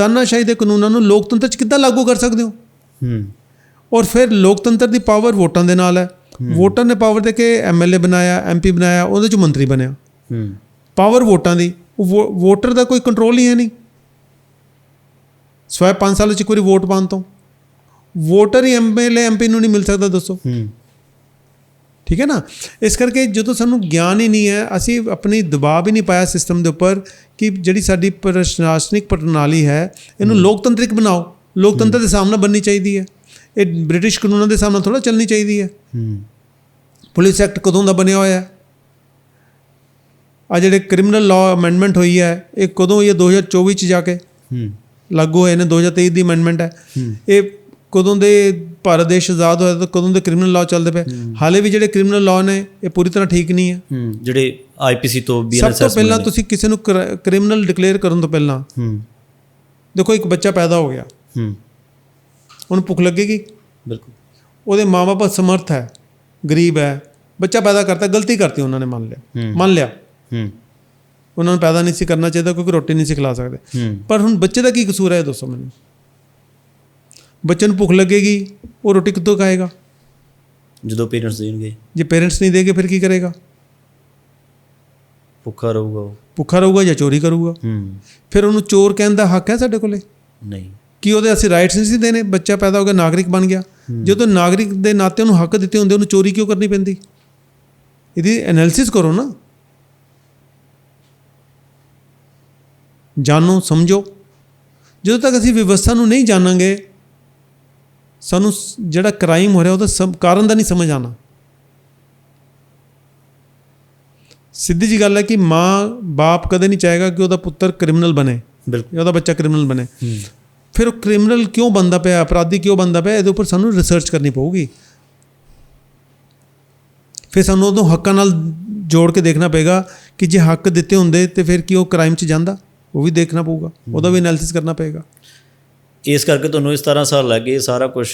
ਤਾਨਾਸ਼ਾਹੀ ਦੇ ਕਾਨੂੰਨਾਂ ਨੂੰ ਲੋਕਤੰਤਰ 'ਚ ਕਿੱਦਾਂ ਲਾਗੂ ਕਰ ਸਕਦੇ ਹੋ? ਹੂੰ। ਔਰ ਫਿਰ ਲੋਕਤੰਤਰ ਦੀ ਪਾਵਰ ਵੋਟਾਂ ਦੇ ਨਾਲ ਹੈ। ਵੋਟਰ ਨੇ ਪਾਵਰ ਦੇ ਕੇ ਐਮਐਲਏ ਬਣਾਇਆ ਐਮਪੀ ਬਣਾਇਆ ਉਹਦੇ 'ਚ ਮੰਤਰੀ ਬਣਿਆ। ਹੂੰ। ਪਾਵਰ ਵੋਟਾਂ ਦੀ। ਵੋਟਰ ਦਾ ਕੋਈ ਕੰਟਰੋਲ ਹੀ ਹੈ ਨਹੀਂ। ਸਵਾਏ 5 ਸਾਲ 'ਚ ਇੱਕ ਵਾਰੀ ਵੋਟ ਪਾਉਣ ਤੋਂ। ਵੋਟਰ ਹੀ ਐਮਐਲਏ ਐਮਪੀ ਨੂੰ ਨਹੀਂ ਮਿਲ ਸਕਦਾ ਦੱਸੋ। ਹੂੰ। ਠੀਕ ਹੈ ਨਾ? ਇਸ ਕਰਕੇ ਜਦੋਂ ਸਾਨੂੰ ਗਿਆਨ ਹੀ ਨਹੀਂ ਹੈ ਅਸੀਂ ਆਪਣੀ ਦਬਾਅ ਵੀ ਨਹੀਂ ਪਾਇਆ ਸਿਸਟਮ ਦੇ ਉੱਪਰ ਕਿ ਜਿਹੜੀ ਸਾਡੀ ਪ੍ਰਸ਼ਾਸਨਿਕ ਪ੍ਰਣਾਲੀ ਹੈ ਇਹਨੂੰ ਲੋਕਤੰਤਰਿਕ ਬਣਾਓ। ਲੋਕਤੰਤਰ ਦੇ ਸਾਹਮਣੇ ਬਣਨੀ ਚਾਹੀਦੀ ਹੈ। ਇਹ ਬ੍ਰਿਟਿਸ਼ ਕਾਨੂੰਨਾਂ ਦੇ ਸਾਹਮਣੇ ਥੋੜਾ ਚੱਲਣੀ ਚਾਹੀਦੀ ਹੈ। ਹੂੰ। ਪੁਲਿਸ ਐਕਟ ਕਦੋਂ ਦਾ ਬਣਿਆ ਹੋਇਆ ਹੈ? ਆ ਜਿਹੜੇ ਕ੍ਰਿਮੀਨਲ ਲਾਅ ਅਮੈਂਡਮੈਂਟ ਹੋਈ ਹੈ ਇਹ ਕਦੋਂ ਹੋਈ ਹੈ? 2024 ਚ ਜਾ ਕੇ ਹੂੰ। ਲਾਗੂ ਹੋਏ ਨੇ 2023 ਦੀ ਅਮੈਂਡਮੈਂਟ ਹੈ। ਇਹ ਕਦੋਂ ਦੇ ਭਾਰਤ ਦੇਸ਼ ਆਜ਼ਾਦ ਹੋਇਆ ਤਾਂ ਕਦੋਂ ਦੇ ਕ੍ਰਿਮੀਨਲ ਲਾਅ ਚੱਲਦੇ ਪਏ? ਹਾਲੇ ਵੀ ਜਿਹੜੇ ਕ੍ਰਿਮੀਨਲ ਲਾਅ ਨੇ ਇਹ ਪੂਰੀ ਤਰ੍ਹਾਂ ਠੀਕ ਨਹੀਂ ਹੈ। ਜਿਹੜੇ ਆਈਪੀਸੀ ਤੋਂ ਸਭ ਤੋਂ ਪਹਿਲਾਂ ਤੁਸੀਂ ਕਿਸੇ ਨੂੰ ਕ੍ਰਿਮੀਨਲ ਡਿਕਲੇਅਰ ਕਰਨ ਤੋਂ ਪਹਿਲਾਂ ਦੇਖੋ ਇੱਕ ਬੱਚਾ ਪੈਦਾ ਹੋ ਗਿਆ। ਉਹਨੂੰ ਭੁੱਖ ਲੱਗੇਗੀ? ਬਿਲਕੁਲ। ਉਹਦੇ ਮਾਪੇ ਸਮਰਥ ਹੈ ਗਰੀਬ ਹੈ ਬੱਚਾ ਪੈਦਾ ਕਰਤਾ ਗਲਤੀ ਕਰਤੀ ਉਹਨਾਂ ਨੇ ਮੰਨ ਲਿਆ। ਮੰਨ ਲਿਆ। ਉਹਨਾਂ ਨੂੰ ਪੈਦਾ ਨਹੀਂ ਸੀ ਕਰਨਾ ਚਾਹੀਦਾ ਕਿਉਂਕਿ ਰੋਟੀ ਨਹੀਂ ਸੀ ਖਿਲਾ ਸਕਦੇ। ਪਰ ਹੁਣ ਬੱਚੇ ਦਾ ਕੀ ਕਸੂਰ ਹੈ ਦੱਸੋ ਮੈਨੂੰ। ਬੱਚੇ ਨੂੰ ਭੁੱਖ ਲੱਗੇਗੀ ਉਹ ਰੋਟੀ ਕਿੱਥੋਂ ਖਾਏਗਾ? ਜਦੋਂ ਪੇਰੈਂਟਸ ਦੇਣਗੇ। ਜੇ ਪੇਰੈਂਟਸ ਨਹੀਂ ਦੇਗੇ ਫਿਰ ਕੀ ਕਰੇਗਾ? ਭੁੱਖਾ ਰਹੂਗਾ ਉਹ। ਭੁੱਖਾ ਰਹੂਗਾ ਜਾਂ ਚੋਰੀ ਕਰੂਗਾ? ਹੂੰ। ਫਿਰ ਉਹਨੂੰ ਚੋਰ ਕਹਿਣ ਦਾ ਹੱਕ ਹੈ ਸਾਡੇ ਕੋਲੇ? ਨਹੀਂ। ਕੀ ਉਹਦੇ ਅਸੀਂ ਰਾਈਟਸ ਨਹੀਂ ਸੀ ਦੇਣੇ? ਬੱਚਾ ਪੈਦਾ ਹੋ ਗਿਆ ਨਾਗਰਿਕ ਬਣ ਗਿਆ। ਜਦੋਂ ਨਾਗਰਿਕ ਦੇ ਨਾਤੇ ਉਹਨੂੰ ਹੱਕ ਦਿੱਤੇ ਹੁੰਦੇ ਉਹਨੂੰ ਚੋਰੀ ਕਿਉਂ ਕਰਨੀ ਪੈਂਦੀ? ਇਹਦੀ ਐਨਾਲਿਸਿਸ ਕਰੋ ਨਾ। ਜਾਣੋ ਸਮਝੋ। ਜਦੋਂ ਤੱਕ ਅਸੀਂ ਵਿਵਸਥਾ ਨੂੰ ਨਹੀਂ ਜਾਣਾਂਗੇ ਸਾਨੂੰ ਜਿਹੜਾ ਕ੍ਰਾਈਮ ਹੋ ਰਿਹਾ ਉਹਦਾ ਸਮ- ਕਾਰਨ ਦਾ ਨਹੀਂ ਸਮਝ ਆਣਾ ਸਿੱਧੀ ਜੀ ਗੱਲ ਹੈ ਕਿ ਮਾਂ ਬਾਪ ਕਦੇ ਨਹੀਂ ਚਾਹੇਗਾ ਕਿ ਉਹਦਾ ਪੁੱਤਰ ਕ੍ਰਿਮੀਨਲ ਬਣੇ ਬਿਲਕੁਲ। ਉਹਦਾ ਬੱਚਾ ਕ੍ਰਿਮੀਨਲ ਬਣੇ। ਫਿਰ ਉਹ ਕ੍ਰਿਮੀਨਲ ਕਿਉਂ ਬੰਦਾ ਪਿਆ ਅਪਰਾਧੀ ਕਿਉਂ ਬੰਦਾ ਪਿਆ ਇਹਦੇ ਉੱਪਰ ਸਾਨੂੰ ਰਿਸਰਚ ਕਰਨੀ ਪਊਗੀ। ਫਿਰ ਸਾਨੂੰ ਉਦੋਂ ਹੱਕਾਂ ਨਾਲ ਜੋੜ ਕੇ ਦੇਖਣਾ ਪਏਗਾ ਕਿ ਜੇ ਹੱਕ ਦਿੱਤੇ ਹੁੰਦੇ ਤੇ ਫਿਰ ਕੀ ਉਹ ਕ੍ਰਾਈਮ 'ਚ ਜਾਂਦਾ? ਉਹ ਵੀ ਦੇਖਣਾ ਪਊਗਾ। ਉਹਦਾ ਵੀ ਐਨਾਲਿਸਿਸ ਕਰਨਾ ਪਏਗਾ। ਇਸ ਕਰਕੇ ਤੁਹਾਨੂੰ ਇਸ ਤਰ੍ਹਾਂ ਸਾਲ ਲੱਗੇ ਸਾਰਾ ਕੁਝ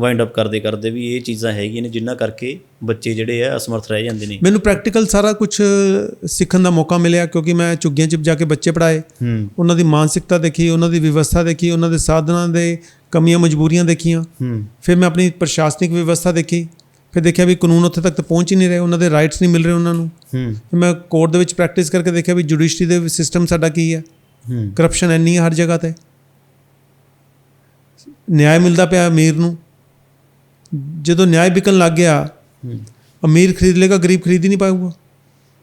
ਵਾਈਂਡ ਅਪ ਕਰਦੇ ਕਰਦੇ ਵੀ ਇਹ ਚੀਜ਼ਾਂ ਹੈਗੀਆਂ ਨੇ ਜਿਨ੍ਹਾਂ ਕਰਕੇ ਬੱਚੇ ਜਿਹੜੇ ਆ ਅਸਮਰਥ ਰਹਿ ਜਾਂਦੇ ਨੇ। ਮੈਨੂੰ ਪ੍ਰੈਕਟੀਕਲ ਸਾਰਾ ਕੁਝ ਸਿੱਖਣ ਦਾ ਮੌਕਾ ਮਿਲਿਆ ਕਿਉਂਕਿ ਮੈਂ ਝੁੱਗੀਆਂ 'ਚ ਜਾ ਕੇ ਬੱਚੇ ਪੜਾਏ ਉਹਨਾਂ ਦੀ ਮਾਨਸਿਕਤਾ ਦੇਖੀ ਉਹਨਾਂ ਦੀ ਵਿਵਸਥਾ ਦੇਖੀ ਉਹਨਾਂ ਦੇ ਸਾਧਨਾਂ ਦੇ ਕਮੀਆਂ ਮਜਬੂਰੀਆਂ ਦੇਖੀਆਂ। ਫਿਰ ਮੈਂ ਆਪਣੀ ਪ੍ਰਸ਼ਾਸਨਿਕ ਵਿਵਸਥਾ ਦੇਖੀ ਫਿਰ ਦੇਖਿਆ ਵੀ ਕਾਨੂੰਨ ਉੱਥੇ ਤੱਕ ਤਾਂ ਪਹੁੰਚ ਹੀ ਨਹੀਂ ਰਹੇ ਉਹਨਾਂ ਦੇ ਰਾਈਟਸ ਨਹੀਂ ਮਿਲ ਰਹੇ ਉਹਨਾਂ ਨੂੰ। ਫਿਰ ਮੈਂ ਕੋਰਟ ਦੇ ਵਿੱਚ ਪ੍ਰੈਕਟਿਸ ਕਰਕੇ ਦੇਖਿਆ ਵੀ ਜੁਡੀਸ਼ਰੀ ਦੇ ਸਿਸਟਮ ਸਾਡਾ ਕੀ ਹੂੰ। ਕਰਪਸ਼ਨ ਇੰਨੀ ਹੈ ਹਰ ਜਗ੍ਹਾ ਤੇ। ਨਿਆਂ ਮਿਲਦਾ ਪਿਆ ਅਮੀਰ ਨੂੰ। ਜਦੋਂ ਨਿਆਂ ਵਿਕਣ ਲੱਗ ਗਿਆ ਅਮੀਰ ਖਰੀਦ ਲੇਗਾ ਗਰੀਬ ਖਰੀਦ ਹੀ ਨਹੀਂ ਪਾਊਗਾ।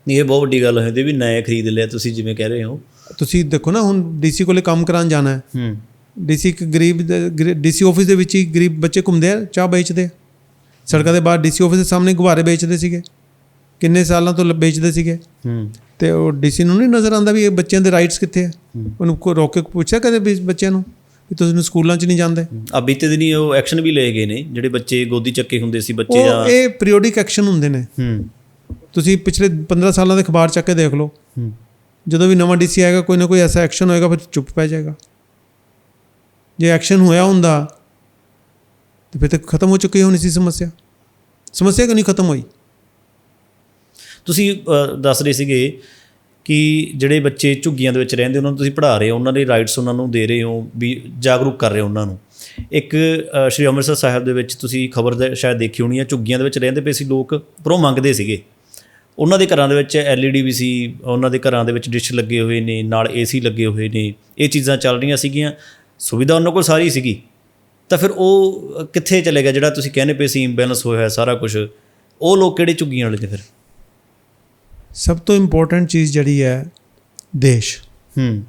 ਨਹੀਂ ਇਹ ਬਹੁਤ ਵੱਡੀ ਗੱਲ ਹੈ ਤੇ ਵੀ ਨਏ ਖਰੀਦ ਲਿਆ ਤੁਸੀਂ ਜਿਵੇਂ ਕਹਿ ਰਹੇ ਹੋ। ਤੁਸੀਂ ਦੇਖੋ ਨਾ ਹੁਣ ਡੀਸੀ ਕੋਲੇ ਕੰਮ ਕਰਾਉਣ ਜਾਣਾ ਹੈ। ਹੂੰ। ਡੀਸੀ ਇੱਕ ਗਰੀਬ ਡੀਸੀ ਆਫਿਸ ਦੇ ਵਿੱਚ ਹੀ ਗਰੀਬ ਬੱਚੇ ਘੁੰਮਦੇ ਆ ਚਾਹ ਵੇਚਦੇ ਸੜਕਾਂ ਦੇ ਬਾਹਰ ਡੀਸੀ ਆਫਿਸ ਦੇ ਸਾਹਮਣੇ ਗੁਬਾਰੇ ਵੇਚਦੇ ਸੀਗੇ। ਕਿੰਨੇ ਸਾਲਾਂ ਤੋਂ ਵੇਚਦੇ ਸੀਗੇ। ਹੂੰ। ਤੇ ਉਹ ਡੀਸੀ ਨੂੰ ਨਹੀਂ ਨਜ਼ਰ ਆਉਂਦਾ ਵੀ ਇਹ ਬੱਚਿਆਂ ਦੇ ਰਾਈਟਸ ਕਿੱਥੇ ਆ। ਉਹਨੂੰ ਕੋ ਰੋਕ ਕੇ ਪੁੱਛਿਆ ਕਦੇ ਵੀ ਬੱਚਿਆਂ ਨੂੰ? ਵੀ ਤੁਸੀਂ ਸਕੂਲਾਂ 'ਚ ਨਹੀਂ ਜਾਂਦੇ? ਆ ਬੀਤੇ ਦਿਨੀ ਉਹ ਐਕਸ਼ਨ ਵੀ ਲਏ ਗਏ ਨੇ ਜਿਹੜੇ ਬੱਚੇ ਗੋਦੀ ਚੱਕੇ ਹੁੰਦੇ ਸੀ ਬੱਚੇ ਉਹ ਜਾਂ ਇਹ ਪੀਰੀਓਡਿਕ ਐਕਸ਼ਨ ਹੁੰਦੇ ਨੇ। ਹੂੰ। ਤੁਸੀਂ ਪਿਛਲੇ 15 ਸਾਲਾਂ ਦੇ ਅਖਬਾਰ ਚੱਕ ਕੇ ਦੇਖ ਲਓ। ਹੂੰ। ਜਦੋਂ ਵੀ ਨਵਾਂ ਡੀਸੀ ਆਏਗਾ ਕੋਈ ਨਾ ਕੋਈ ਐਸਾ ਐਕਸ਼ਨ ਹੋਏਗਾ ਫਿਰ ਚੁੱਪ ਪੈ ਜਾਏਗਾ। ਜੇ ਐਕਸ਼ਨ ਹੋਇਆ ਹੁੰਦਾ ਤੇ ਫਿਰ ਤਾਂ ਖਤਮ ਹੋ ਚੁੱਕੀ ਹੋਣੀ ਸੀ ਸਮੱਸਿਆ। ਸਮੱਸਿਆ ਕਿਉਂ ਨਹੀਂ ਖਤਮ ਹੋਈ? ਤੁਸੀਂ ਦੱਸ ਰਹੇ ਸੀਗੇ ਕਿ ਜਿਹੜੇ ਬੱਚੇ ਝੁੱਗੀਆਂ ਦੇ ਵਿੱਚ ਰਹਿੰਦੇ, ਉਹਨਾਂ ਨੂੰ ਤੁਸੀਂ ਪੜ੍ਹਾ ਰਹੇ ਹੋ, ਉਹਨਾਂ ਦੇ ਰਾਈਟਸ ਉਹਨਾਂ ਨੂੰ ਦੇ ਰਹੇ ਹੋ, ਵੀ ਜਾਗਰੂਕ ਕਰ ਰਹੇ ਹੋ ਉਹਨਾਂ ਨੂੰ। ਇੱਕ ਸ਼੍ਰੀ ਅੰਮ੍ਰਿਤਸਰ ਸਾਹਿਬ ਦੇ ਵਿੱਚ ਤੁਸੀਂ ਖਬਰ ਸ਼ਾਇਦ ਦੇਖੀ ਹੋਣੀ ਹੈ, ਝੁੱਗੀਆਂ ਦੇ ਵਿੱਚ ਰਹਿੰਦੇ ਪਏ ਸੀ ਲੋਕ, ਪਰੋਂ ਮੰਗਦੇ ਸੀਗੇ। ਉਹਨਾਂ ਦੇ ਘਰਾਂ ਦੇ ਵਿੱਚ ਐਲਈਡੀ ਵੀ ਸੀ, ਉਹਨਾਂ ਦੇ ਘਰਾਂ ਦੇ ਵਿੱਚ ਡਿਸ਼ ਲੱਗੇ ਹੋਏ ਨੇ, ਨਾਲ ਏਸੀ ਲੱਗੇ ਹੋਏ ਨੇ, ਇਹ ਚੀਜ਼ਾਂ ਚੱਲ ਰਹੀਆਂ ਸੀਗੀਆਂ। ਸੁਵਿਧਾ ਉਹਨਾਂ ਕੋਲ ਸਾਰੀ ਸੀਗੀ। ਤਾਂ ਫਿਰ ਉਹ ਕਿੱਥੇ ਚਲੇ ਗਿਆ ਜਿਹੜਾ ਤੁਸੀਂ ਕਹਿੰਦੇ ਪਏ ਸੀ ਇੰਬੈਲੈਂਸ ਹੋਇਆ ਸਾਰਾ ਕੁਝ ਉਹ ਲੋਕ ਕਿਹੜੇ ਝੁੱਗੀਆਂ ਵਾਲੇ ਨੇ ਫਿਰ? ਸਭ ਤੋਂ ਇੰਪੋਰਟੈਂਟ ਚੀਜ਼ ਜਿਹੜੀ ਹੈ ਦੇਸ਼। ਹੂੰ।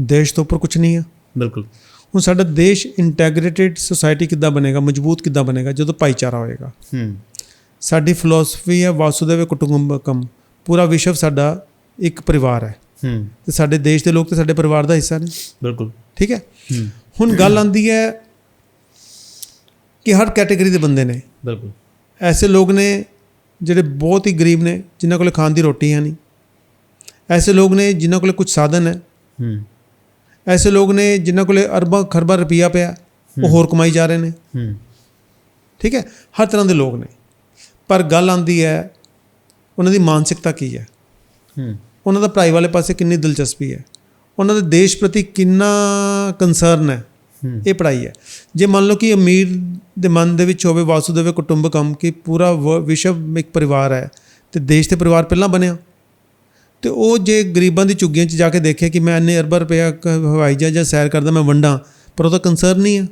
ਦੇਸ਼ ਤੋਂ ਉੱਪਰ ਕੁਝ ਨਹੀਂ ਹੈ। ਬਿਲਕੁਲ। ਹੁਣ ਸਾਡਾ ਦੇਸ਼ ਇੰਟੈਗ੍ਰੇਟਿਡ ਸੁਸਾਇਟੀ ਕਿੱਦਾਂ ਬਣੇਗਾ ਮਜ਼ਬੂਤ ਕਿੱਦਾਂ ਬਣੇਗਾ ਜਦੋਂ ਭਾਈਚਾਰਾ ਹੋਏਗਾ। ਹੂੰ। ਸਾਡੀ ਫਿਲਾਸਫੀ ਹੈ ਵਾਸੁਦੇਵ ਕੁਟੁੰਬਕਮ। ਪੂਰਾ ਵਿਸ਼ਵ ਸਾਡਾ ਇੱਕ ਪਰਿਵਾਰ ਹੈ। ਹੂੰ। ਤੇ ਸਾਡੇ ਦੇਸ਼ ਦੇ ਲੋਕ ਤੇ ਸਾਡੇ ਪਰਿਵਾਰ ਦਾ ਹਿੱਸਾ ਨੇ। ਬਿਲਕੁਲ। ਠੀਕ ਹੈ? ਹੁਣ ਗੱਲ ਆਂਦੀ ਹੈ ਕਿ ਹਰ ਕੈਟਾਗਰੀ ਦੇ ਬੰਦੇ ਨੇ। ਬਿਲਕੁਲ। ਐਸੇ ਲੋਕ ਨੇ ਜਿਹੜੇ ਬਹੁਤ ਹੀ ਗਰੀਬ ਨੇ ਜਿਨ੍ਹਾਂ ਕੋਲੇ ਖਾਣ ਦੀ ਰੋਟੀ ਹੈ ਨਹੀਂ। ਐਸੇ ਲੋਕ ਨੇ ਜਿਨ੍ਹਾਂ ਕੋਲੇ ਕੁਝ ਸਾਧਨ ਹੈ। ਹੂੰ। ਐਸੇ ਲੋਕ ਨੇ ਜਿਨ੍ਹਾਂ ਕੋਲੇ ਅਰਬਾਂ ਖਰਬਾਂ ਰੁਪਈਆ ਪਿਆ ਉਹ ਹੋਰ ਕਮਾਈ ਜਾ ਰਹੇ ਨੇ। ਹੂੰ। ਠੀਕ ਹੈ? ਹਰ ਤਰ੍ਹਾਂ ਦੇ ਲੋਕ ਨੇ। ਪਰ ਗੱਲ ਆਂਦੀ ਹੈ ਉਹਨਾਂ ਦੀ ਮਾਨਸਿਕਤਾ ਕੀ ਹੈ? ਹੂੰ। ਉਹਨਾਂ ਦਾ ਪੜ੍ਹਾਈ ਵਾਲੇ ਪਾਸੇ ਕਿੰਨੀ ਦਿਲਚਸਪੀ ਹੈ? ਉਹਨਾਂ ਦੇ ਦੇਸ਼ ਪ੍ਰਤੀ ਕਿੰਨਾ ਕੰਸਰਨ ਹੈ? ਇਹ ਪੜ੍ਹਾਈ ਹੈ। ਜੇ ਮੰਨ ਲਓ ਕਿ ਅਮੀਰ ਦੇ ਮਨ ਦੇ ਵਿੱਚ ਹੋਵੇ ਵਾਸੁਦੇਵ ਕੁਟੁੰਬਕਮ ਕਿ ਪੂਰਾ ਵਿਸ਼ਵ ਇੱਕ ਪਰਿਵਾਰ ਹੈ ਤੇ ਦੇਸ਼ ਤੇ ਪਰਿਵਾਰ ਪਹਿਲਾਂ ਬਣਿਆ। ਤੇ ਉਹ ਜੇ ਗਰੀਬਾਂ ਦੀ ਝੁੱਗੀਆਂ 'ਚ ਜਾ ਕੇ ਦੇਖੇ ਕਿ ਮੈਂ ਇੰਨੇ ਅਰਬਾਂ ਰੁਪਇਆ ਹਵਾਈ ਜਹਾਜ਼ ਜਾਂ ਸੈਰ ਕਰਦਾ ਮੈਂ ਵੰਡਾਂ ਪਰ ਉਹ ਤਾਂ ਕੰਸਰਨ ਨਹੀਂ ਹੈ।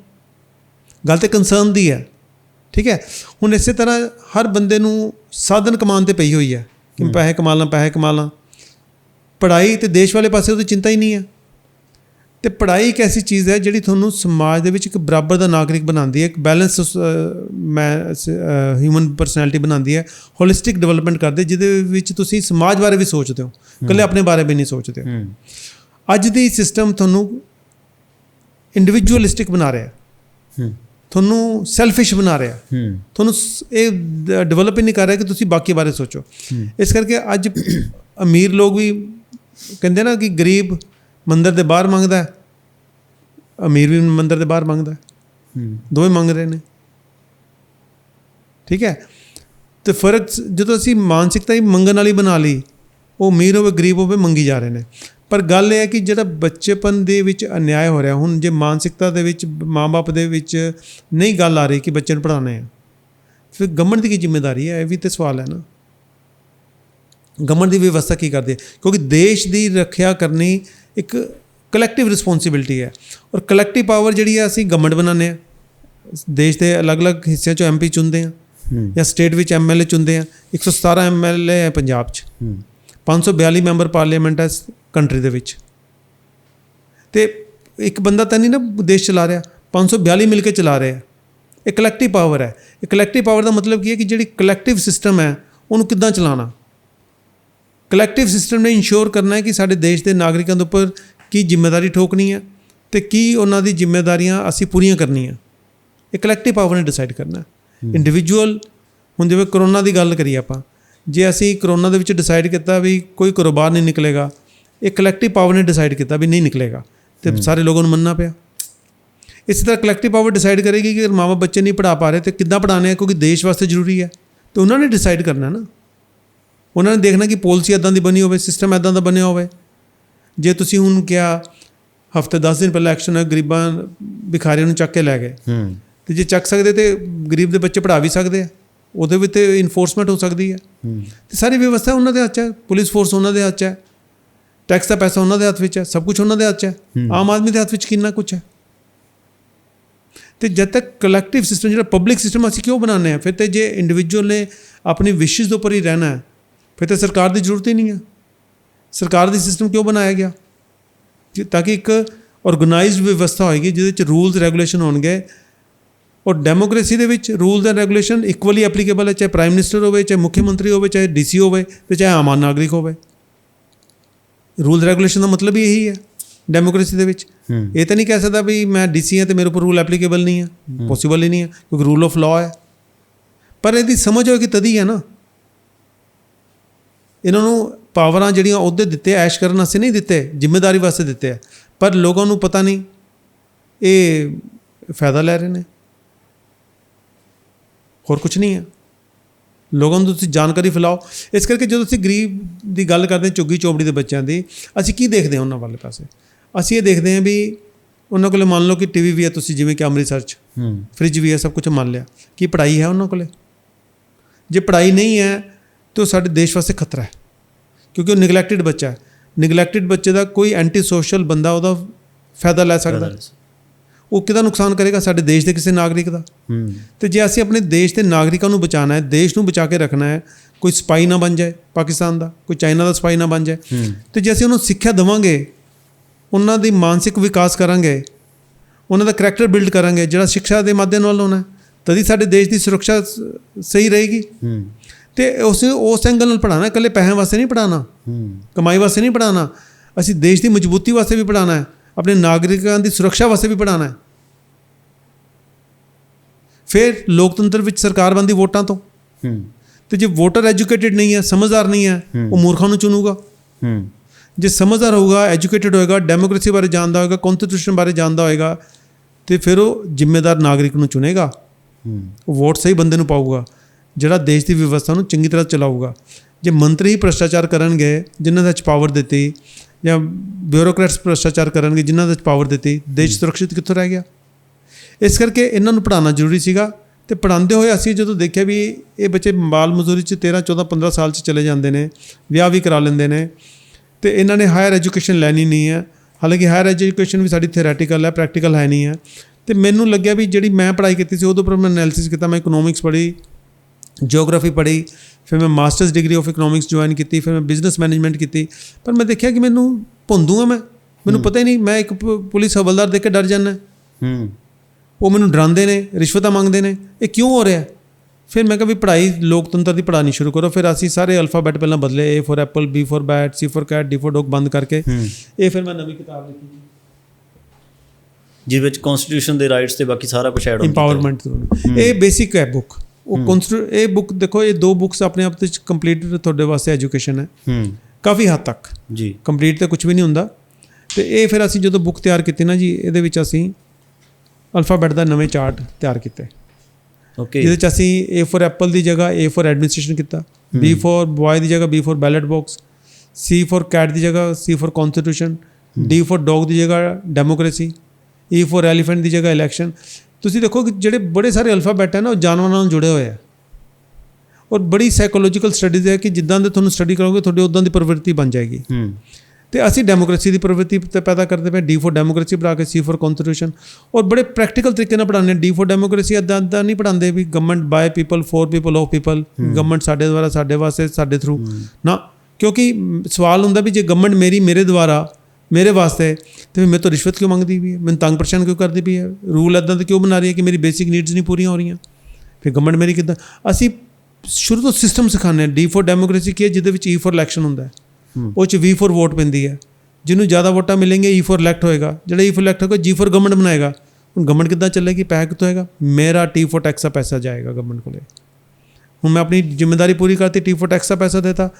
ਗੱਲ ਤੇ ਕੰਸਰਨ ਦੀ ਹੈ ਠੀਕ ਹੈ? ਹੁਣ ਇਸੇ ਤਰ੍ਹਾਂ ਹਰ ਬੰਦੇ ਨੂੰ ਸਾਧਨ ਕਮਾਉਣ ਤੇ ਪਈ ਹੋਈ ਹੈ ਕਿ ਮੈਂ ਪੈਸੇ ਕਮਾ ਲਾਂ ਪੈਸੇ ਕਮਾ ਲਾਂ। ਪੜ੍ਹਾਈ ਤੇ ਦੇਸ਼ ਵਾਲੇ ਪਾਸੇ ਉਹਦੀ ਚਿੰਤਾ ਹੀ ਨਹੀਂ ਹੈ। ਤੇ ਪੜ੍ਹਾਈ ਇੱਕ ਐਸੀ ਚੀਜ਼ ਹੈ ਜਿਹੜੀ ਤੁਹਾਨੂੰ ਸਮਾਜ ਦੇ ਵਿੱਚ ਇੱਕ ਬਰਾਬਰ ਦਾ ਨਾਗਰਿਕ ਬਣਾਉਂਦੀ ਹੈ ਇੱਕ ਬੈਲੈਂਸ ਮੈਂ ਹਿਊਮਨ ਪਰਸਨੈਲਿਟੀ ਬਣਾਉਂਦੀ ਹੈ ਹੋਲਿਸਟਿਕ ਡਿਵੈਲਪਮੈਂਟ ਕਰਦੇ ਜਿਹਦੇ ਵਿੱਚ ਤੁਸੀਂ ਸਮਾਜ ਬਾਰੇ ਵੀ ਸੋਚਦੇ ਹੋ ਇਕੱਲੇ ਆਪਣੇ ਬਾਰੇ ਵੀ ਨਹੀਂ ਸੋਚਦੇ। ਅੱਜ ਦੀ ਸਿਸਟਮ ਤੁਹਾਨੂੰ ਇੰਡੀਵਿਜੂਅਲਿਸਟਿਕ ਬਣਾ ਰਿਹਾ ਹੂੰ। ਤੁਹਾਨੂੰ ਸੈਲਫਿਸ਼ ਬਣਾ ਰਿਹਾ ਤੁਹਾਨੂੰ ਇਹ ਡਿਵੈਲਪ ਹੀ ਨਹੀਂ ਕਰ ਰਿਹਾ ਕਿ ਤੁਸੀਂ ਬਾਕੀ ਬਾਰੇ ਸੋਚੋ। ਇਸ ਕਰਕੇ ਅੱਜ ਅਮੀਰ ਲੋਕ ਵੀ ਕਹਿੰਦੇ ਨਾ ਕਿ ਗਰੀਬ ਮੰਦਰ ਦੇ ਬਾਹਰ ਮੰਗਦਾ ਹੈ ਅਮੀਰ ਵੀ ਮੰਦਰ ਦੇ ਬਾਹਰ ਮੰਗਦਾ ਦੋਵੇਂ ਮੰਗ ਰਹੇ ਨੇ। ਠੀਕ ਹੈ? ਤੇ ਫ਼ਰਕ ਜਦੋਂ ਅਸੀਂ ਮਾਨਸਿਕਤਾ ਹੀ ਮੰਗਣ ਵਾਲੀ ਬਣਾ ਲਈ ਉਹ ਅਮੀਰ ਹੋਵੇ ਗਰੀਬ ਹੋਵੇ ਮੰਗੀ ਜਾ ਰਹੇ ਨੇ। ਪਰ ਗੱਲ ਇਹ ਹੈ ਕਿ ਜਿਹੜਾ ਬੱਚੇਪਨ ਦੇ ਵਿੱਚ ਅਨਿਆਏ ਹੋ ਰਿਹਾ ਹੁਣ ਜੇ ਮਾਨਸਿਕਤਾ ਦੇ ਵਿੱਚ ਮਾਪੇ ਦੇ ਵਿੱਚ ਨਹੀਂ ਗੱਲ ਆ ਰਹੀ ਕਿ ਬੱਚੇ ਨੂੰ ਪੜ੍ਹਾਉਣਾ ਹੈ ਫਿਰ ਗਵਰਨਮੈਂਟ ਦੀ ਕੀ ਜ਼ਿੰਮੇਵਾਰੀ ਹੈ? ਇਹ ਵੀ ਤੇ ਸਵਾਲ ਹੈ ਨਾ। ਗਵਰਨਮੈਂਟ ਦੀ ਵਿਵਸਥਾ ਕੀ ਕਰਦੀ ਹੈ? ਕਿਉਂਕਿ ਦੇਸ਼ ਦੀ ਰੱਖਿਆ ਕਰਨੀ ਇੱਕ ਕਲੈਕਟਿਵ ਰਿਸਪੌਂਸਿਬਿਲਟੀ ਹੈ। ਔਰ ਕਲੈਕਟਿਵ ਪਾਵਰ ਜਿਹੜੀ ਹੈ ਅਸੀਂ ਗਵਰਨਮੈਂਟ ਬਣਾਉਂਦੇ ਹਾਂ। ਦੇਸ਼ ਦੇ ਅਲੱਗ-ਅਲੱਗ ਹਿੱਸਿਆਂ ਚੋਂ ਐਮਪੀ ਚੁਣਦੇ ਹੂੰ। ਜਾਂ ਸਟੇਟ ਵਿੱਚ ਐਮਐਲਏ ਚੁਣਦੇ ਹਾਂ। 117 ਐਮਐਲਏ ਹੈ ਪੰਜਾਬ 'ਚ। ਹੂੰ। 542 ਮੈਂਬਰ ਪਾਰਲੀਮੈਂਟ ਹੈ ਕੰਟਰੀ ਦੇ ਵਿੱਚ। ਤੇ ਇੱਕ ਬੰਦਾ ਤਾਂ ਨਹੀਂ ਨਾ ਦੇਸ਼ ਚਲਾ ਰਿਹਾ। 542 ਮਿਲ ਕੇ ਚਲਾ ਰਿਹਾ। ਇਹ ਕਲੈਕਟਿਵ ਪਾਵਰ ਹੈ। ਇਹ ਕਲੈਕਟਿਵ ਪਾਵਰ ਦਾ ਮਤਲਬ ਕੀ ਹੈ ਕਿ ਜਿਹੜੀ ਕਲੈਕਟਿਵ ਸਿਸਟਮ ਹੈ ਉਹਨੂੰ ਕਿੱਦਾਂ ਚਲਾਉਣਾ? ਕਲੈਕਟਿਵ ਸਿਸਟਮ ਨੇ ਇਨਸ਼ੋਰ ਕਰਨਾ ਹੈ ਕਿ ਸਾਡੇ ਦੇਸ਼ ਦੇ ਨਾਗਰਿਕਾਂ ਦੇ ਉੱਪਰ ਕੀ ਜ਼ਿੰਮੇਵਾਰੀ ਠੋਕਣੀ ਹੈ ਤੇ ਕੀ ਉਹਨਾਂ ਦੀ ਜ਼ਿੰਮੇਵਾਰੀਆਂ ਅਸੀਂ ਪੂਰੀਆਂ ਕਰਨੀਆਂ। ਇਹ ਕਲੈਕਟਿਵ ਪਾਵਰ ਨੇ ਡਿਸਾਈਡ ਕਰਨਾ। ਇੰਡੀਵਿਜੂਅਲ ਹੁਣ ਜਿਵੇਂ ਕਰੋਨਾ ਦੀ ਗੱਲ ਕਰੀਏ ਆਪਾਂ ਜੇ ਅਸੀਂ ਕਰੋਨਾ ਦੇ ਵਿੱਚ ਡਿਸਾਈਡ ਕੀਤਾ ਵੀ ਕੋਈ ਘਰੋਂ ਬਾਹਰ ਨਹੀਂ ਨਿਕਲੇਗਾ ਇਹ ਕਲੈਕਟਿਵ ਪਾਵਰ ਨੇ ਡਿਸਾਈਡ ਕੀਤਾ ਵੀ ਨਹੀਂ ਨਿਕਲੇਗਾ ਤੇ ਸਾਰੇ ਲੋਕਾਂ ਨੂੰ ਮੰਨਣਾ ਪਿਆ। ਇਸੇ ਤਰ੍ਹਾਂ ਕਲੈਕਟਿਵ ਪਾਵਰ ਡਿਸਾਈਡ ਕਰੇਗੀ ਕਿ ਮਾਵਾ ਬੱਚੇ ਨਹੀਂ ਪੜਾ ਪਾ ਰਹੇ ਤੇ ਕਿੱਦਾਂ ਪੜਾਣੇ ਆ ਕਿਉਂਕਿ ਦੇਸ਼ ਵਾਸਤੇ ਜ਼ਰੂਰੀ ਹੈ। ਤੇ ਉਹਨਾਂ ਨੇ ਡਿਸਾਈਡ ਕਰਨਾ ਨਾ। ਉਹਨਾਂ ਨੇ ਦੇਖਣਾ ਕਿ ਪਾਲਿਸੀ ਇਦਾਂ ਦੀ ਬਣੀ ਹੋਵੇ ਸਿਸਟਮ ਇਦਾਂ ਦਾ ਬਣਿਆ ਹੋਵੇ। ਜੇ ਤੁਸੀਂ ਹੁਣ ਕਿਹਾ ਹਫ਼ਤੇ 10 ਦਿਨ ਪਹਿਲਾਂ ਐਕਸ਼ਨ ਹੋਇਆ ਗਰੀਬਾਂ ਭਿਖਾਰੀਆਂ ਨੂੰ ਚੱਕ ਕੇ ਲੈ ਗਏ ਹੂੰ। ਤੇ ਜੇ ਚੱਕ ਸਕਦੇ ਤੇ ਗਰੀਬ ਦੇ ਬੱਚੇ ਪੜਾ ਵੀ ਸਕਦੇ ਆ ਉਹਦੇ ਵਿੱਚ ਤੇ ਇਨਫੋਰਸਮੈਂਟ ਹੋ ਸਕਦੀ ਹੈ ਹੂੰ। ਤੇ ਸਾਰੀ ਵਿਵਸਥਾ ਉਹਨਾਂ ਦੇ ਹੱਥ 'ਚ ਹੈ ਪੁਲਿਸ ਫੋਰਸ ਉਹਨਾਂ ਦੇ ਹੱਥ 'ਚ ਹੈ ਟੈਕਸ ਦਾ ਪੈਸਾ ਉਹਨਾਂ ਦੇ ਹੱਥ ਵਿੱਚ ਹੈ ਸਭ ਕੁਝ ਉਹਨਾਂ ਦੇ ਹੱਥ 'ਚ ਹੈ ਆਮ ਆਦਮੀ ਦੇ ਹੱਥ ਵਿੱਚ ਕਿੰਨਾ ਕੁਝ ਹੈ? ਤੇ ਜਦ ਤੱਕ ਕਲੈਕਟਿਵ ਸਿਸਟਮ ਜਿਹੜਾ ਪਬਲਿਕ ਸਿਸਟਮ ਅਸੀਂ ਕਿਉਂ ਬਣਾਉਂਦੇ ਆ ਫਿਰ ਤੇ ਜੇ ਇੰਡੀਵਿਜੂਅਲ ਨੇ ਆਪਣੀ ਵਿਸ਼ੇਸ ਦੇ ਉੱਪਰ ਹੀ ਰਹਿਣਾ ਹੈ ਫਿਰ ਤੇ ਸਰਕਾਰ ਦੀ ਜ਼ਰੂਰਤ ਹੀ ਨਹੀਂ ਹੈ। ਸਰਕਾਰ ਦੀ ਸਿਸਟਮ ਕਿਉਂ ਬਣਾਇਆ ਗਿਆ? ਤਾਂ ਕਿ ਇੱਕ ਆਰਗੇਨਾਈਜ਼ਡ ਵਿਵਸਥਾ ਹੋਏਗੀ ਜਿਹਦੇ ਵਿੱਚ ਰੂਲਸ ਰੈਗੂਲੇਸ਼ਨ ਹੋਣਗੇ ਔਰ ਡੈਮੋਕ੍ਰੇਸੀ ਦੇ ਵਿੱਚ rules and regulation equally applicable ਹੈ ਚਾਹੇ ਪ੍ਰਾਈਮ ਮਿਨਿਸਟਰ ਹੋਵੇ ਚਾਹੇ ਮੁੱਖ ਮੰਤਰੀ ਹੋਵੇ ਚਾਹੇ ਡੀਸੀ ਹੋਵੇ ਤੇ ਚਾਹੇ ਆਮ ਨਾਗਰਿਕ ਹੋਵੇ। ਰੂਲ ਰੈਗੂਲੇਸ਼ਨ ਦਾ ਮਤਲਬ ਹੀ ਇਹੀ ਹੈ ਡੈਮੋਕ੍ਰੇਸੀ ਦੇ ਵਿੱਚ। ਇਹ ਤਾਂ ਨਹੀਂ ਕਹਿ ਸਕਦਾ ਵੀ ਮੈਂ ਡੀਸੀ ਹਾਂ ਤੇ ਮੇਰੇ ਉੱਪਰ ਰੂਲ ਐਪਲੀਕੇਬਲ ਨਹੀਂ ਹੈ। ਪੋਸੀਬਲ ਹੀ ਨਹੀਂ ਹੈ ਕਿਉਂਕਿ ਰੂਲ ਆਫ ਲਾਅ ਹੈ। ਪਰ ਇਹਦੀ ਸਮਝ ਹੋਏਗੀ ਤਦ ਹੀ ਹੈ ਨਾ। ਇਹਨਾਂ ਨੂੰ ਪਾਵਰਾਂ ਜਿਹੜੀਆਂ ਅਹੁਦੇ ਦਿੱਤੇ ਐਸ਼ ਕਰਨ ਵਾਸਤੇ ਨਹੀਂ ਦਿੱਤੇ ਜ਼ਿੰਮੇਵਾਰੀ ਵਾਸਤੇ ਦਿੱਤੇ ਆ। ਪਰ ਲੋਕਾਂ ਨੂੰ ਪਤਾ ਨਹੀਂ ਇਹ ਫਾਇਦਾ ਲੈ ਰਹੇ ਨੇ। ਹੋਰ ਕੁਝ ਨਹੀਂ ਹੈ। ਲੋਕਾਂ ਨੂੰ ਤੁਸੀਂ ਜਾਣਕਾਰੀ ਫੈਲਾਓ। ਇਸ ਕਰਕੇ ਜਦੋਂ ਅਸੀਂ ਗਰੀਬ ਦੀ ਗੱਲ ਕਰਦੇ ਹਾਂ ਝੁੱਗੀ ਚੋਪੜੀ ਦੇ ਬੱਚਿਆਂ ਦੀ ਅਸੀਂ ਕੀ ਦੇਖਦੇ ਹਾਂ ਉਹਨਾਂ ਵਾਲੇ ਪਾਸੇ? ਅਸੀਂ ਇਹ ਦੇਖਦੇ ਹਾਂ ਵੀ ਉਹਨਾਂ ਕੋਲੇ ਮੰਨ ਲਓ ਕਿ ਟੀਵੀ ਵੀ ਹੈ ਤੁਸੀਂ ਜਿਵੇਂ ਕਿ ਅੰਮ੍ਰਿਤਸਰ 'ਚ ਹੂੰ। ਫ੍ਰਿਜ ਵੀ ਹੈ ਸਭ ਕੁਝ ਮੰਨ ਲਿਆ। ਕੀ ਪੜ੍ਹਾਈ ਹੈ ਉਹਨਾਂ ਕੋਲੇ? ਜੇ ਪੜ੍ਹਾਈ ਨਹੀਂ ਹੈ ਤਾਂ ਉਹ ਸਾਡੇ ਦੇਸ਼ ਵਾਸਤੇ ਖਤਰਾ ਹੈ। ਕਿਉਂਕਿ ਉਹ ਨਿਗਲੈਕਟਿਡ ਬੱਚਾ ਹੈ। ਨਿਗਲੈਕਟਿਡ ਬੱਚੇ ਦਾ ਕੋਈ ਐਂਟੀ ਸੋਸ਼ਲ ਬੰਦਾ ਉਹਦਾ ਫਾਇਦਾ ਲੈ ਸਕਦਾ। ਉਹ ਕਿਹਦਾ ਨੁਕਸਾਨ ਕਰੇਗਾ? ਸਾਡੇ ਦੇਸ਼ ਦੇ ਕਿਸੇ ਨਾਗਰਿਕ ਦਾ। ਤੇ ਜੇ ਅਸੀਂ ਆਪਣੇ ਦੇਸ਼ ਦੇ ਨਾਗਰਿਕਾਂ ਨੂੰ ਬਚਾਉਣਾ ਹੈ ਦੇਸ਼ ਨੂੰ ਬਚਾ ਕੇ ਰੱਖਣਾ ਹੈ ਕੋਈ ਸਪਾਈ ਨਾ ਬਣ ਜਾਏ ਪਾਕਿਸਤਾਨ ਦਾ ਕੋਈ ਚਾਈਨਾ ਦਾ ਸਪਾਈ ਨਾ ਬਣ ਜਾਏ ਤੇ ਜੇ ਅਸੀਂ ਉਹਨੂੰ ਸਿੱਖਿਆ ਦੇਵਾਂਗੇ ਉਹਨਾਂ ਦੀ ਮਾਨਸਿਕ ਵਿਕਾਸ ਕਰਾਂਗੇ ਉਹਨਾਂ ਦਾ ਕਰੈਕਟਰ ਬਿਲਡ ਕਰਾਂਗੇ ਜਿਹੜਾ ਸਿੱਖਿਆ ਦੇ ਮਾਧਿਅਮ ਨਾਲ ਹੋਣਾ ਤਦ ਹੀ ਸਾਡੇ ਦੇਸ਼ ਦੀ ਸੁਰੱਖਿਆ ਸਹੀ ਰਹੇਗੀ। ਤੇ ਉਸ ਉਸ ਐਂਗਲ ਨਾਲ ਪੜਾਉਣਾ ਇਕੱਲੇ ਪੈਸਿਆਂ ਵਾਸਤੇ ਨਹੀਂ ਪੜਾਉਣਾ ਕਮਾਈ ਵਾਸਤੇ ਨਹੀਂ ਪੜਾਉਣਾ ਅਸੀਂ ਦੇਸ਼ ਦੀ ਮਜ਼ਬੂਤੀ ਵਾਸਤੇ ਵੀ ਪੜਾਉਣਾ ਹੈ, ਆਪਣੇ ਨਾਗਰਿਕਾਂ ਦੀ ਸੁਰੱਖਿਆ ਵਾਸਤੇ ਵੀ ਪੜਾਉਣਾ ਹੈ। ਫਿਰ ਲੋਕਤੰਤਰ ਵਿੱਚ ਸਰਕਾਰ ਬੰਦੀ ਵੋਟਾਂ ਤੋਂ। ਹੂੰ ਤੇ ਜੇ ਵੋਟਰ ਐਜੂਕੇਟਿਡ ਨਹੀਂ ਹੈ, ਸਮਝਦਾਰ ਨਹੀਂ ਹੈ, ਉਹ ਮੂਰਖਾਂ ਨੂੰ ਚੁਣੂਗਾ। ਜੇ ਸਮਝਦਾਰ ਹੋਊਗਾ, ਐਜੂਕੇਟਿਡ ਹੋਏਗਾ, ਡੈਮੋਕ੍ਰੇਸੀ ਬਾਰੇ ਜਾਣਦਾ ਹੋਏਗਾ ਕਨਸਟੀਟਿਊਸ਼ਨ ਬਾਰੇ ਜਾਣਦਾ ਹੋਏਗਾ, ਤੇ ਫਿਰ ਉਹ ਜ਼ਿੰਮੇਦਾਰ ਨਾਗਰਿਕ ਨੂੰ ਚੁਣੇਗਾ। ਉਹ ਵੋਟ ਸਹੀ ਬੰਦੇ ਨੂੰ ਪਾਊਗਾ। ਜਿਹੜਾ ਦੇਸ਼ ਦੀ ਵਿਵਸਥਾ ਨੂੰ ਚੰਗੀ ਤਰ੍ਹਾਂ ਚਲਾਊਗਾ। ਜੇ ਮੰਤਰੀ ਹੀ ਭ੍ਰਸ਼ਟਾਚਾਰ ਕਰਨਗੇ, ਜਿਨ੍ਹਾਂ ਦੇ ਚ ਪਾਵਰ ਦਿੱਤੀ, ਜਾਂ ਬਿਊਰੋਕਰੇਟਸ ਭ੍ਰਿਸ਼ਟਾਚਾਰ ਕਰਨਗੇ, ਜਿਨ੍ਹਾਂ ਦੇ ਪਾਵਰ ਦਿੱਤੀ, ਦੇਸ਼ ਸੁਰੱਖਿਅਤ ਕਿੱਥੋਂ ਰਹਿ ਗਿਆ? ਇਸ ਕਰਕੇ ਇਹਨਾਂ ਨੂੰ ਪੜ੍ਹਾਉਣਾ ਜ਼ਰੂਰੀ ਸੀਗਾ ਤੇ ਪੜ੍ਹਾਉਂਦੇ ਹੋਏ ਅਸੀਂ ਜਦੋਂ ਦੇਖਿਆ ਵੀ ਇਹ ਬੱਚੇ ਬਾਲ ਮਜ਼ਦੂਰੀ 'ਚ 13 14 15 ਸਾਲ 'ਚ ਚਲੇ ਜਾਂਦੇ ਨੇ, ਵਿਆਹ ਵੀ ਕਰਾ ਲੈਂਦੇ ਨੇ, ਤੇ ਇਹਨਾਂ ਨੇ ਹਾਇਰ ਐਜੂਕੇਸ਼ਨ ਲੈਣੀ ਨਹੀਂ ਹੈ। ਹਾਲਾਂਕਿ ਹਾਇਰ ਐਜੂਕੇਸ਼ਨ ਵੀ ਸਾਡੀ ਥਿਓਰੈਟੀਕਲ ਹੈ ਪ੍ਰੈਕਟੀਕਲ ਹੈ ਨਹੀਂ ਹੈ। ਤੇ ਮੈਨੂੰ ਲੱਗਿਆ ਵੀ ਜਿਹੜੀ ਮੈਂ ਪੜ੍ਹਾਈ ਕੀਤੀ ਸੀ, ਉਹਦੇ ਉੱਪਰ ਮੈਂ ਐਨਾਲਿਸਿਸ ਕੀਤਾ, ਮੈਂ ਇਕਨੋਮਿਕਸ ਪੜ੍ਹੀ ਜੀਓਗ੍ਰਾਫੀ ਪੜ੍ਹੀ ਫਿਰ ਮੈਂ masters degree of economics join ਕੀਤੀ ਫਿਰ ਮੈਂ ਬਿਜ਼ਨਸ ਮੈਨੇਜਮੈਂਟ ਕੀਤੀ ਪਰ ਮੈਂ ਦੇਖਿਆ ਕਿ ਮੈਨੂੰ ਭੁੰਦੂ ਆ ਮੈਂ ਮੈਨੂੰ ਪਤਾ ਹੀ ਨਹੀਂ ਮੈਂ ਇੱਕ ਪੁਲਿਸ ਹਵਲਦਾਰ ਦੇ ਕੇ ਡਰ ਜਾਂਦਾ। ਹੂੰ। ਉਹ ਮੈਨੂੰ ਡਰਾਉਂਦੇ ਨੇ ਰਿਸ਼ਵਤਾਂ ਮੰਗਦੇ ਨੇ ਇਹ ਕਿਉਂ ਹੋ ਰਿਹਾ? ਫਿਰ ਮੈਂ ਕਿਹਾ ਵੀ ਪੜ੍ਹਾਈ ਲੋਕਤੰਤਰ ਦੀ ਪੜ੍ਹਾਣੀ ਸ਼ੁਰੂ ਕਰੋ ਫਿਰ ਅਸੀਂ ਸਾਰੇ ਅਲਫਾਬੈਟ ਪਹਿਲਾਂ ਬਦਲੇ A for apple B for bat C for cat D for dog ਬੰਦ ਕਰਕੇ ਇਹ ਫਿਰ ਮੈਂ ਨਵੀਂ ਕਿਤਾਬ ਲਿਖੀ। ਜਿਹਦੇ ਵਿੱਚ ਕਨਸਟੀਟਿਊਸ਼ਨ ਦੇ ਰਾਈਟਸ ਤੇ ਬਾਕੀ ਸਾਰਾ ਕੁਝ ਐਡ ਹੁੰਦਾ। ਇੰਪਾਵਰਮੈਂਟ ਇਹ ਬੇਸਿਕ ਹੈ ਬੁੱਕ ਉਹ ਕਨਸਿਡਰ ਇਹ ਬੁੱਕ ਦੇਖੋ ਇਹ ਦੋ ਬੁੱਕਸ ਆਪਣੇ ਆਪ ਤੇ ਕੰਪਲੀਟ ਤੁਹਾਡੇ ਵਾਸਤੇ ਐਜੂਕੇਸ਼ਨ ਹੈ। ਹੂੰ। ਕਾਫੀ ਹੱਦ ਤੱਕ। ਜੀ। ਕੰਪਲੀਟ ਤਾਂ ਕੁਝ ਵੀ ਨਹੀਂ ਹੁੰਦਾ। ਤੇ ਇਹ ਫਿਰ ਅਸੀਂ ਜਦੋਂ ਬੁੱਕ ਤਿਆਰ ਕੀਤੀ ਨਾ ਜੀ ਇਹਦੇ ਵਿੱਚ ਅਸੀਂ ਅਲਫਾਬੈਟ ਦਾ ਨਵੇਂ ਚਾਰਟ ਤਿਆਰ ਕੀਤੇ। ਓਕੇ ਜਿਹਦੇ ਚ ਅਸੀਂ A ਫॉर ਐਪਲ ਦੀ ਜਗ੍ਹਾ A ਫॉर ਐਡਮਿਨਿਸਟ੍ਰੇਸ਼ਨ ਕੀਤਾ। B ਫॉर ਬॉय ਦੀ ਜਗ੍ਹਾ B for ballot box C for cat ਦੀ ਜਗ੍ਹਾ C for constitution D for dog ਦੀ ਜਗ੍ਹਾ ਡੈਮੋਕ੍ਰੇਸੀ E ਫੋਰ ਐਲੀਫੈਂਟ ਦੀ ਜਗ੍ਹਾ ਇਲੈਕਸ਼ਨ ਤੁਸੀਂ ਦੇਖੋ ਕਿ ਜਿਹੜੇ ਬੜੇ ਸਾਰੇ ਅਲਫਾਬੈਟ ਹੈ ਨਾ ਉਹ ਜਾਨਵਰਾਂ ਨਾਲ ਜੁੜੇ ਹੋਏ ਆ। ਔਰ ਬੜੀ ਸਾਈਕੋਲੋਜੀਕਲ ਸਟੱਡੀਜ਼ ਹੈ ਕਿ ਜਿੱਦਾਂ ਦੇ ਤੁਹਾਨੂੰ ਸਟੱਡੀ ਕਰੋਗੇ ਤੁਹਾਡੇ ਉਦਾਂ ਦੀ ਪ੍ਰਵਿਰਤੀ ਬਣ ਜਾਏਗੀ। ਹੂੰ। ਤੇ ਅਸੀਂ ਡੈਮੋਕ੍ਰੇਸੀ ਦੀ ਪ੍ਰਵਿਰਤੀ ਤੇ ਪੈਦਾ ਕਰਦੇ ਪਏ ਡੀ ਫੋਰ ਡੈਮੋਕ੍ਰੇਸੀ ਬਣਾ ਕੇ ਸੀ ਫੋਰ ਕਨਸਟੀਟਿਊਸ਼ਨ ਔਰ ਬੜੇ ਪ੍ਰੈਕਟੀਕਲ ਤਰੀਕੇ ਨਾਲ ਪੜਾਉਂਦੇ ਡੀ ਫੋਰ ਡੈਮੋਕ੍ਰੇਸੀ ਇਦਾਂ ਦਾ ਨਹੀਂ ਪੜਾਉਂਦੇ ਵੀ government by people for people of people government ਸਾਡੇ ਦੁਆਰਾ ਸਾਡੇ ਵਾਸਤੇ ਸਾਡੇ ਥਰੂ ਨਾ ਕਿਉਂਕਿ ਸਵਾਲ ਹੁੰਦਾ ਵੀ ਜੇ ਗਵਰਨਮੈਂਟ ਮੇਰੀ ਮੇਰੇ ਦੁਆਰਾ ਮੇਰੇ ਵਾਸਤੇ ਤੇ ਮੈਂ ਤੋਂ ਰਿਸ਼ਵਤ ਕਿਉਂ ਮੰਗਦੀ ਵੀ ਹੈ? ਮੈਨੂੰ ਤੰਗ ਪਰੇਸ਼ਾਨ ਕਿਉਂ ਕਰਦੀ ਵੀ ਹੈ? ਰੂਲ ਇਦਾਂ ਦੇ ਕਿਉਂ ਬਣਾ ਰਹੀ ਹੈ ਕਿ ਮੇਰੀ ਬੇਸਿਕ ਨੀਡਸ ਨਹੀਂ ਪੂਰੀਆਂ ਹੋ ਰਹੀਆਂ? ਫਿਰ ਗਵਰਨਮੈਂਟ ਮੇਰੀ ਕਿਦਾਂ? ਅਸੀਂ ਸ਼ੁਰੂ ਤੋਂ ਸਿਸਟਮ ਸਿਖਾਣੇ ਡੀ ਫੋਰ ਡੈਮੋਕ੍ਰੇਸੀ ਕੀ ਹੈ? ਜਿਹਦੇ ਵਿੱਚ ਈ ਫੋਰ ਇਲੈਕਸ਼ਨ ਹੁੰਦਾ ਹੈ। ਉਹ ਚ ਵੀ ਫੋਰ ਵੋਟ ਪੈਂਦੀ ਹੈ। ਜਿਹਨੂੰ ਜ਼ਿਆਦਾ ਵੋਟਾਂ ਮਿਲਣਗੇ ਈ ਫੋਰ ਇਲੈਕਟ ਹੋਏਗਾ। ਜਿਹੜਾ ਈ ਫੋਰ ਇਲੈਕਟ ਹੋਏਗਾ ਜੀ ਫੋਰ ਗਵਰਨਮੈਂਟ ਬਣਾਏਗਾ। ਹੁਣ ਗਵਰਨਮੈਂਟ ਕਿੱਦਾਂ ਚੱਲੇਗੀ? ਪੈਸਾ ਕਿੱਥੋਂ ਹੋਏਗਾ ਮੇਰਾ ਟੀ ਫੋਰ ਟੈਕਸ ਦਾ ਪੈਸਾ ਜਾਏਗਾ ਗਵਰਨਮੈਂਟ ਕੋਲੇ। ਹੁਣ ਮੈਂ ਆਪਣੀ ਜ਼ਿੰਮੇਵਾਰੀ ਪੂਰੀ ਕਰਤੀ ਟੀ ਫੋਰ ਟੈਕਸ ਦਾ ਪੈਸਾ ਦਿੱਤਾ।